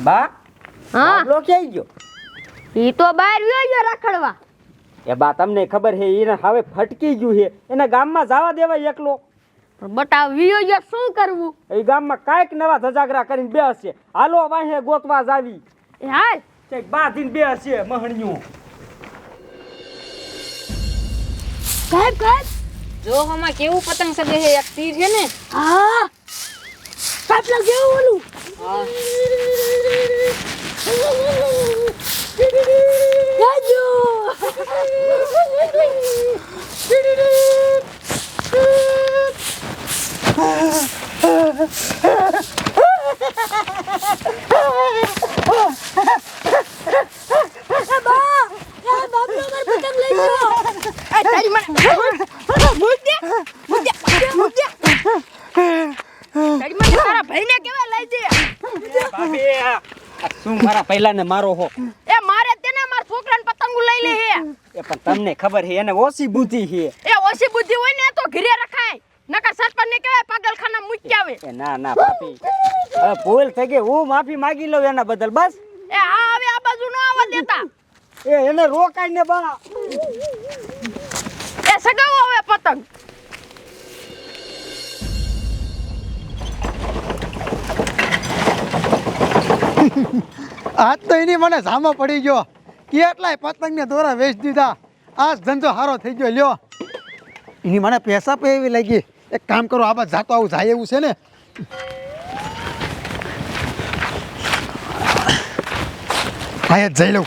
બા હા બાબલો ક્યાંય ગયો ઈ તો બહાર ગયો ગયો રખડવા. એ બા તમને ખબર હે એને હવે ફટકી ગયું હે. એને ગામમાં જવા દેવાય એકલો. પણ બટા વિયો ગયો શું કરવું? એ ગામમાં કાંઈક નવા ધજાગરા કરીને બેસશે હાલો વાહે ગોતવા જાવી. એ હાલ. કંઈક બે હશે મહણિયું. સાહેબ સાહેબ જો હમણાં કેવું પતંગ સગે છે એક તીર છે ને. હા. કાપલા કેવું ઓલું એ તારી મને મુદ્દે મુદ્દે મુદ્દે તારી મને તારા ભાઈને કેવા લઈ દે ભાભી આ શું મારા પહેલાને મારો હો? એ મારે તેને માર છોકરાને પતંગો લઈ લે હે. એ પણ તમને ખબર છે એને ઓછી બુદ્ધિ છે એ ઓછી બુદ્ધિ હોય ને તો ઘરે રખાય. નકર સરપંચ ને કહેવાય પાગલખાના મૂકી આવે. એ ના ના પાપી. હવે ભૂલ થઈ ગઈ હું માફી માંગી લઉં એના બદલ બસ. એ હા હવે આ બાજુ નો આવવા દેતા. એ એને રોકાઈ ને બા. એ સગાવો હવે પતંગ. આજ તો એની મને સામો પડી ગયો. કેટલાય પતંગને દોરા વેચી દીધા. આ ધંધો સારો થઈ ગયો લ્યો. એની મને પૈસા પે એવી લાગી. એક કામ કરો આ બાદ જાતો આવું જાય એવું છે ને? હા જઈ લઉં.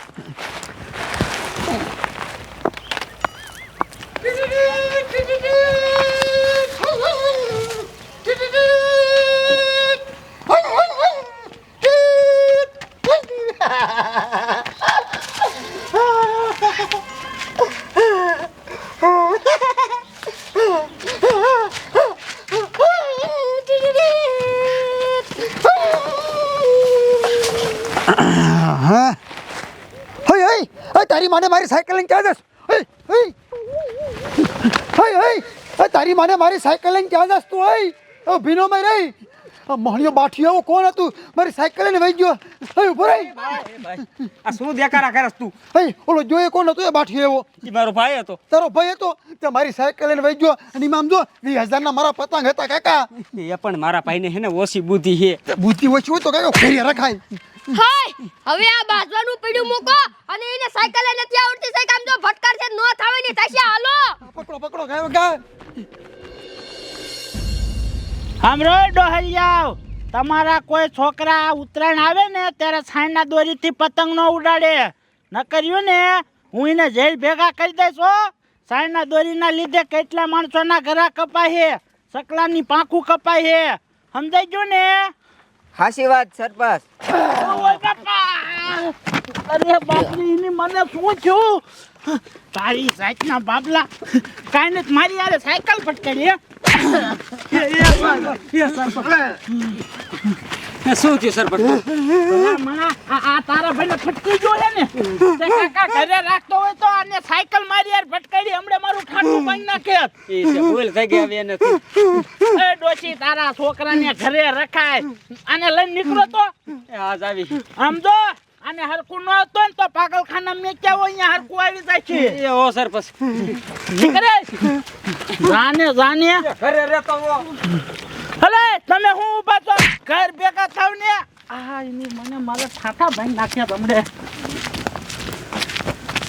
હા. હઈ હઈ. હઈ તારી માને મારી સાયકલ લઈને ક્યાં જશ હઈ હઈ. હઈ હઈ. હઈ તારી માને મારી સાયકલ લઈને ક્યાં જશ તું હઈ? ભીનો માં રહી. આ મહણિયો બાઠિયો એવો કોણ હતું? મારી સાયકલ લઈને વહી ગયો. હઈ ઊભો રહી. આ શું દેખાડા કરસ તું? હઈ ઓલો જોઈએ કોણ હતો એ બાઠી એવો એ મારો ભાઈ હતો. તારો ભાઈ હતો? તે મારી સાયકલ લઈને વહી ગયો. અને એમાં જો વીસ હજારના મારા પતંગ હતા કાકા. એ પણ મારા ભાઈને હે ને ઓછી બુદ્ધિ હે. બુદ્ધિ ઓછી હોય તો કાકા ફેરી રખાય. હાય! હવે આ બાજવાનું પીડું મૂકો અને એને સાયકલ નથી આવડતી. સાયકલ આમ જો ભટકાર છે નો થાવે ની થાશે હાલો. પકડો પકડો ગાય ગા હમરો ડોહલિયાવ તમારા કોઈ છોકરા ઉત્તરાયણ આવે ને ત્યારે છાણના દોરીથી પતંગ નો ઉડાડે. ન કર્યું ને હું એને જેલ ભેગા કરી દઈશ હો. છાણના દોરીના લીધે કેટલા માણસોના ઘરા કપાય છે સકલાની પાંખું કપાય છે. સમજાઈ ગયું ને? હાસી વાત સરપંચ! અરે બાપરી એની મને શું થયું? તારી સાઈકના બાબલા. કાંઈ નથી મારી યારે સાયકલ ફટકારી. શું થયું સરપંચ? તારા ભાઈને ફટકી ને? તે કાકા ઘરે રાખતો હોય તો આને સાયકલ મારી યાર ફટકારી હમણે મારું ઠાઠું પાણી નાખે. ભૂલ થઈ ગઈ હવે એને એ ડોશી તારા છોકરાને ઘરે રખાય. આને લઈને નીકળો તો. આજ આવી. આમ જો. આને હરકું ન હતો ને તો પાગલખાના મેં ક્યાં હોય અહીંયા હરકું આવી જાય છે. એ હો સરપંચ નીકળે. જાને જાને. ઘરે રહેતો હો. હલે તમે હું ઊભા છો? ઘર ભેગા થાવ ને આ એની મને મારા ઠાઠા ભાઈ નાખ્યા તમને